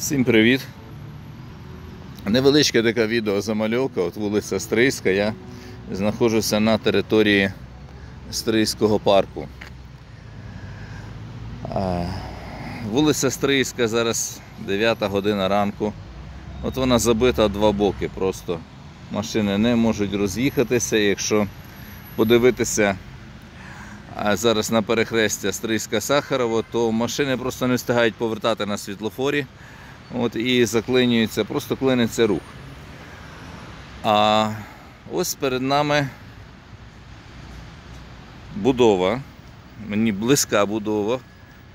Всім привіт! Невеличка така відеозамальовка, от вулиця Стрийська. Я знаходжуся на території Стрийського парку. Вулиця Стрийська зараз 9 година ранку. От вона забита два боки. Просто машини не можуть роз'їхатися. Якщо подивитися зараз на перехрестя Стрийська Сахарова, то машини просто не встигають повертати на світлофорі. От, і заклинюється, просто клиниться рух. А ось перед нами будова, мені близька будова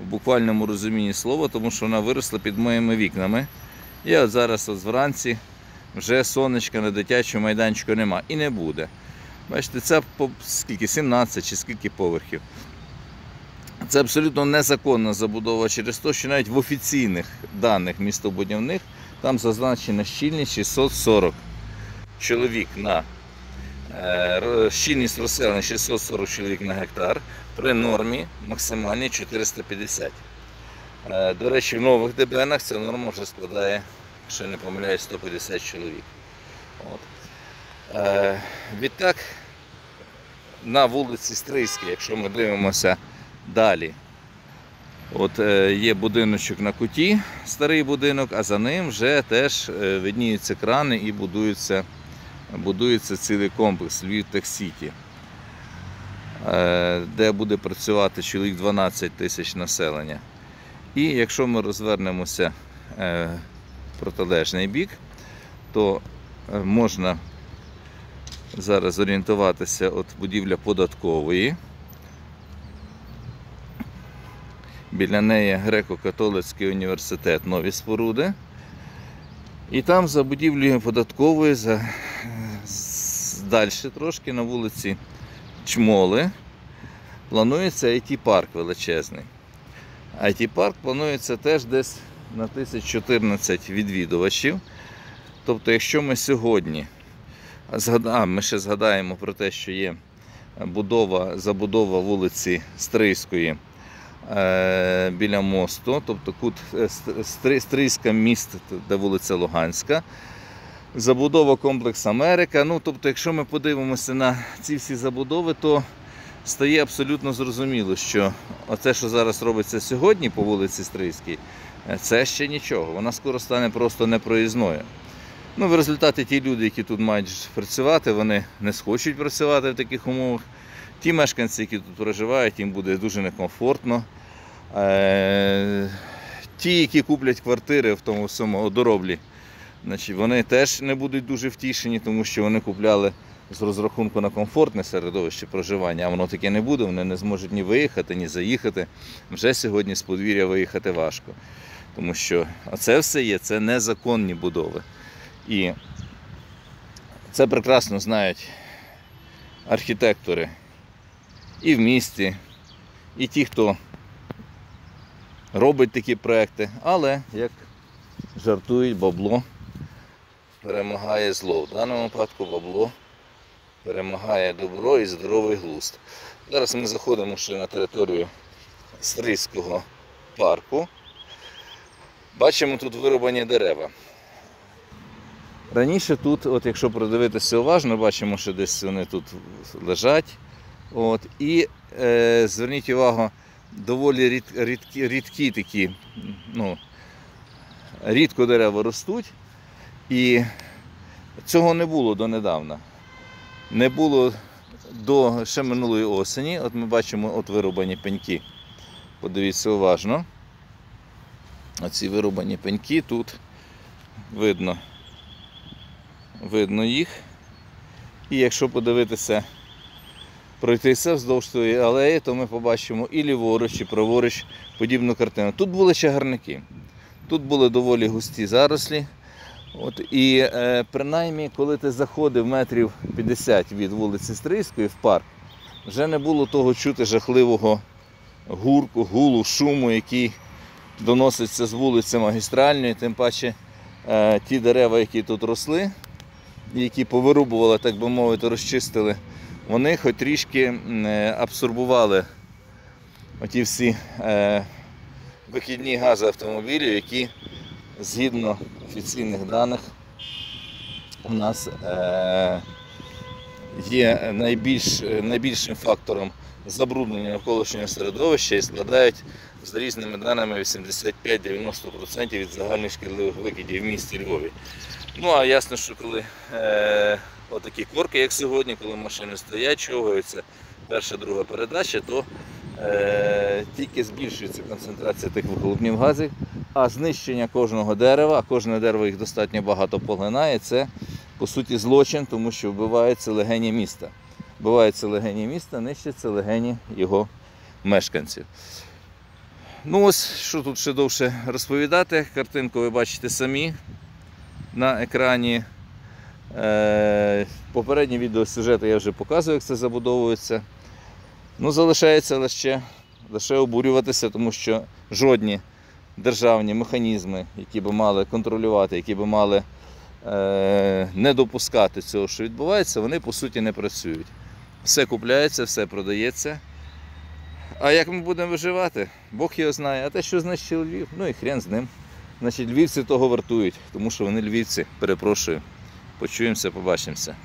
в буквальному розумінні слова, тому що вона виросла під моїми вікнами. І от зараз от вранці вже сонечка на дитячому майданчику нема і не буде. Бачите, це скільки 17 чи скільки поверхів. Це абсолютно незаконна забудова через те, що навіть в офіційних даних містобудівних там зазначена щільність 640 чоловік на е, щільність розселення 640 чоловік на гектар при нормі максимальній 450. Е, До речі, в нових ДБНах ця норма вже складає, якщо не помиляюсь, 150 чоловік. От. Е, Відтак на вулиці Стрийській, якщо ми дивимося далі, от е, є будиночок на куті, старий будинок, а за ним вже теж е, видніються крани і будується, будується цілий комплекс Львів Сіті, е, де буде працювати чоловік 12 тисяч населення. І якщо ми розвернемося в протилежний бік, то можна зараз орієнтуватися от будівля податкової. Біля неї греко-католицький університет нові споруди. І там за будівлею податкової, за... далі трошки на вулиці Чмоли, планується IT-парк величезний. IT-парк планується теж десь на 1014 відвідувачів. Тобто, якщо ми сьогодні а, ми ще згадаємо про те, що є будова, забудова вулиці Стрийської біля мосту, тобто кут е, Стрийська міст, де вулиця Луганська. Забудова комплекс Америка. Ну, тобто, якщо ми подивимося на ці всі забудови, то стає абсолютно зрозуміло, що оце, що зараз робиться сьогодні по вулиці Стрийській, це ще нічого. Вона скоро стане просто непроїзною. Ну, В результаті ті люди, які тут мають працювати, вони не схочуть працювати в таких умовах. Ті мешканці, які тут проживають, їм буде дуже некомфортно. Е, ті, які куплять квартири в тому всьому дороблі, значить, вони теж не будуть дуже втішені, тому що вони купляли з розрахунку на комфортне середовище проживання, а воно таке не буде, вони не зможуть ні виїхати, ні заїхати. Вже сьогодні з подвір'я виїхати важко. Тому що це все є, це незаконні будови. І це прекрасно знають архітектори і в місті, і ті, хто робить такі проекти, але, як жартують, бабло перемагає зло. В даному випадку бабло перемагає добро і здоровий глузд. Зараз ми заходимо ще на територію Стрийського парку. Бачимо тут вирубані дерева. Раніше тут, от якщо продивитися уважно, бачимо, що десь вони тут лежать. От, І е, зверніть увагу, доволі рід, рідкі, рідкі такі, ну, рідко дерева ростуть. І цього не було донедавна. Не було до ще минулої осені. От ми бачимо от вирубані пеньки. Подивіться уважно. Оці вирубані пеньки тут видно видно їх. І якщо подивитися, пройтися вздовж тої алеї, то ми побачимо і ліворуч, і праворуч подібну картину. Тут були чагарники, тут були доволі густі зарослі. От, І е, принаймні, коли ти заходив метрів 50 від вулиці Стрийської в парк, вже не було того чути жахливого гурку, гулу, шуму, який доноситься з вулиці магістральної, тим паче е, ті дерева, які тут росли, які повирубували, так би мовити, розчистили, вони хоч трішки абсорбували оті всі е, викидні гази автомобілів, які згідно офіційних даних, у нас е, є найбільш, найбільшим фактором забруднення навколишнього середовища і складають за різними даними 85-90% від загальних шкідливих викидів в місті Львові. Ну а ясно, що коли е, отакі корки, як сьогодні, коли машини стоять, човгаються, перша, друга передача, то е, тільки збільшується концентрація тих вихлопних газів, а знищення кожного дерева, а кожне дерево їх достатньо багато поглинає, це по суті злочин, тому що вбивається легені міста. Вбиваються легені міста, нищаться легені його мешканців. Ну ось що тут ще довше розповідати. Картинку ви бачите самі на екрані. Е, Попередні відеосюжети я вже показую, як це забудовується. Ну, залишається лише, лише обурюватися, тому що жодні державні механізми, які би мали контролювати, які би мали е, не допускати цього, що відбувається, вони по суті не працюють. Все купляється, все продається. А як ми будемо виживати? Бог його знає. А те, що знищив Львів, ну і хрен з ним. Значить, львівці того вартують, тому що вони львівці. Перепрошую. Почуємося, побачимося.